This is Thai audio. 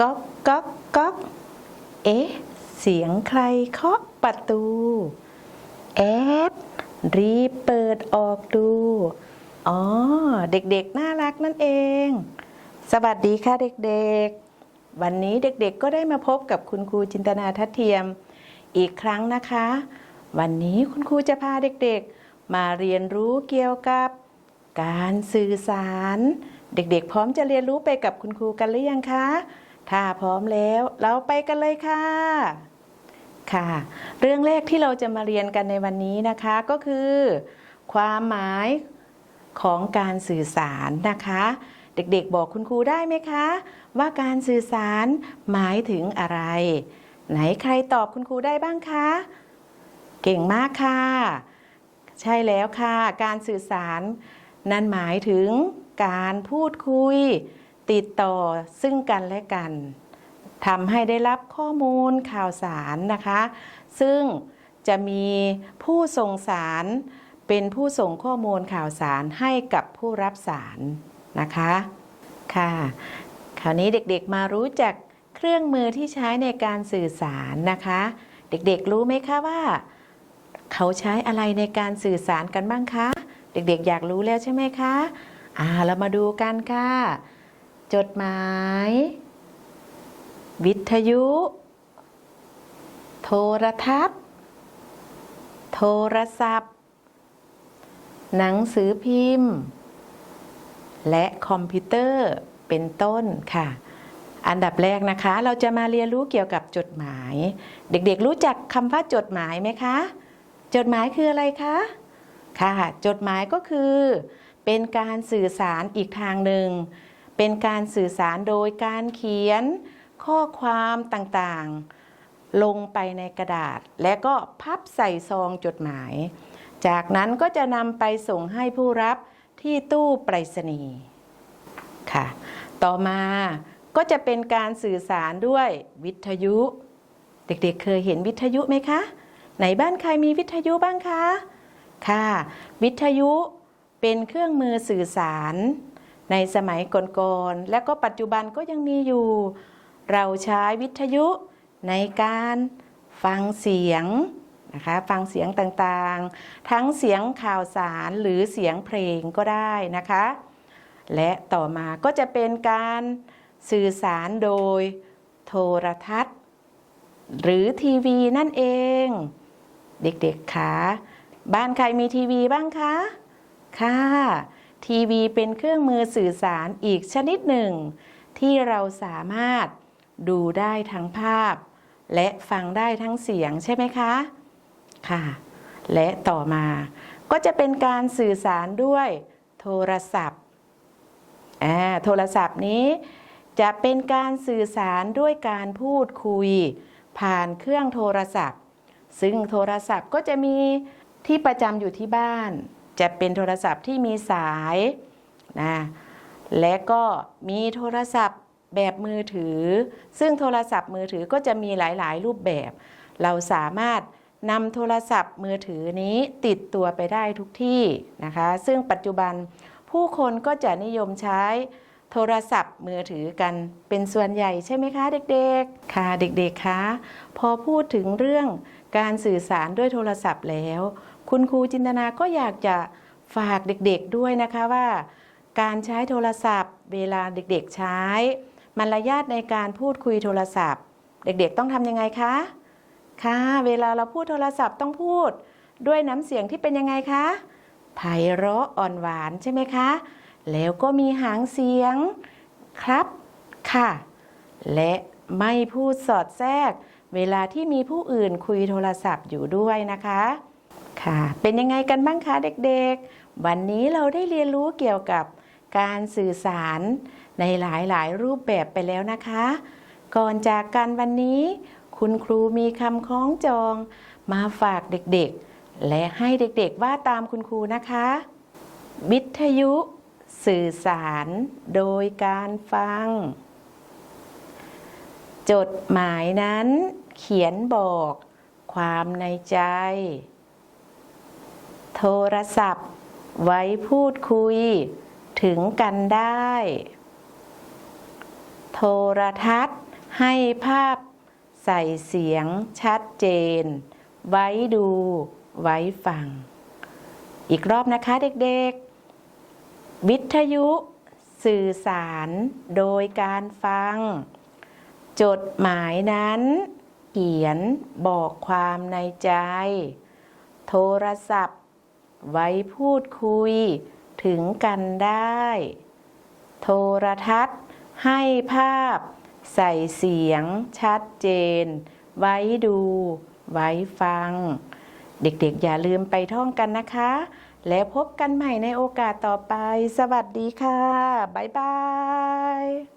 ก๊อกก๊อกก๊อกเอ๊ะ เสียงใครเคาะประตู แอด รีบเปิดออกดู อ๋อ เด็กๆ น่ารักนั่นเอง สวัสดีค่ะเด็กๆ วันนี้เด็กๆ ก็ได้มาพบกับคุณครูจินตนาทัศเทียม อีกครั้งนะคะ วันนี้คุณครูจะพาเด็กๆ มาเรียนรู้เกี่ยวกับ การสื่อสาร เด็กๆ พร้อมจะเรียนรู้ไปกับคุณครูกันหรือยังคะ ถ้าพร้อมแล้วเราไปกันเลยค่ะ ค่ะ เรื่องแรกที่เราจะมาเรียนกันในวันนี้นะคะก็คือ ความหมายของการสื่อสารนะคะ เด็กๆบอกคุณครูได้ไหมคะ ว่าการสื่อสารหมายถึงอะไร ไหนใครตอบคุณครูได้บ้างคะ เก่งมากค่ะ ใช่แล้วค่ะ การสื่อสาร นั่นหมายถึงการพูดคุย ติดต่อซึ่งกันและกันทำให้ได้รับข้อมูลข่าวสารนะคะ ซึ่งจะมีผู้ส่งสารเป็นผู้ส่งข้อมูลข่าวสารให้กับผู้รับสารนะคะค่ะคราวนี้เด็กๆมารู้จักเครื่องมือที่ใช้ในการสื่อสารนะคะ เด็กๆรู้ไหมคะว่า เขาใช้อะไรในการสื่อสารกันบ้างคะ เด็กๆอยากรู้แล้วใช่ไหมคะอ่าเรามาดูกันค่ะ จดหมาย วิทยุ โทรทัศน์ โทรศัพท์ หนังสือพิมพ์ และคอมพิวเตอร์เป็นต้นค่ะ อันดับแรกนะคะ เราจะมาเรียนรู้เกี่ยวกับจดหมาย เด็กๆ รู้จักคำว่าจดหมายไหมคะ จดหมายคืออะไรคะค่ะ จดหมายก็คือ เป็นการสื่อสารอีกทางหนึ่ง เป็นการสื่อสารโดยการเขียนข้อความต่างๆ ลงไปในกระดาษ และก็พับใส่ซองจดหมาย จากนั้นก็จะนำไปส่งให้ผู้รับที่ตู้ไปรษณีย์ค่ะ ต่อมาก็จะเป็นการสื่อสารด้วยวิทยุ เด็กๆเคยเห็นวิทยุไหมคะไหนบ้านใครมีวิทยุบ้างคะ ค่ะ วิทยุเป็นเครื่องมือสื่อสาร ในสมัยก่อนๆและก็ปัจจุบันก็ยังมีอยู่ เราใช้วิทยุในการฟังเสียงนะคะฟังเสียงต่างๆ ทั้งเสียงข่าวสารหรือเสียงเพลงก็ได้นะคะ และต่อมาก็จะเป็นการสื่อสารโดยโทรทัศน์ หรือทีวีนั่นเอง เด็กๆคะบ้านใครมีทีวีบ้างคะค่ะ ทีวีเป็นเครื่องมือสื่อสารอีกชนิดหนึ่ง ที่เราสามารถดูได้ทั้งภาพ และฟังได้ทั้งเสียงใช่ไหมคะ ค่ะ และต่อมาก็จะเป็นการสื่อสารด้วยโทรศัพท์อ่าโทรศัพท์นี้จะเป็นการสื่อสารด้วยการพูดคุย ผ่านเครื่องโทรศัพท์ ซึ่งโทรศัพท์ก็จะมีที่ประจำอยู่ที่บ้าน จะเป็นโทรศัพท์ที่มีสายนะและก็มีโทรศัพท์แบบมือถือ ซึ่งโทรศัพท์มือถือก็จะมีหลายๆ รูปแบบ เราสามารถนำโทรศัพท์มือถือนี้ติดตัวไปได้ทุกที่นะคะ ซึ่งปัจจุบันผู้คนก็จะนิยมใช้โทรศัพท์มือถือกันเป็นส่วนใหญ่ใช่ไหมคะเด็กๆ ค่ะเด็กๆคะพอพูดถึงเรื่องการสื่อสารด้วยโทรศัพท์แล้ว คุณครูจินตนาก็อยากจะฝากเด็กๆด้วยนะคะว่า การใช้โทรศัพท์ เวลาเด็กๆใช้ มารยาทในการพูดคุยโทรศัพท์ เด็กๆต้องทำยังไงคะค่ะเวลาเราพูดโทรศัพท์ต้องพูด ด้วยน้ำเสียงที่เป็นยังไงคะไพเราะอ่อนหวานใช่ไหมคะ แล้วก็มีหางเสียงครับค่ะ และไม่พูดสอดแทรก เวลาที่มีผู้อื่นคุยโทรศัพท์อยู่ด้วยนะคะ ค่ะ เป็นยังไงกันบ้างคะเด็กๆ วันนี้เราได้เรียนรู้เกี่ยวกับการสื่อสารในหลายๆ รูปแบบไปแล้วนะคะ ก่อนจากกันวันนี้ คุณครูมีคำคล้องจองมาฝากเด็กๆ และให้เด็กๆ ว่าตามคุณครูนะคะ วิทยุ สื่อสารโดยการฟัง จดหมายนั้นเขียนบอกความในใจ โทรศัพท์ ไว้พูดคุย ถึงกันได้ โทรทัศน์ ให้ภาพ ใส่เสียงชัดเจน ไว้ดู ไว้ฟัง อีกรอบนะคะเด็กๆ วิทยุ สื่อสารโดยการฟัง จดหมายนั้น เขียนบอกความในใจ โทรศัพท์ ไว้พูดคุยถึงกันได้ โทรทัศน์ ให้ภาพ ใส่เสียงชัดเจน ไว้ดู ไว้ฟัง เด็กๆ อย่าลืมไปท่องกันนะคะ แล้วพบกันใหม่ในโอกาสต่อไป สวัสดีค่ะ บ๊ายบาย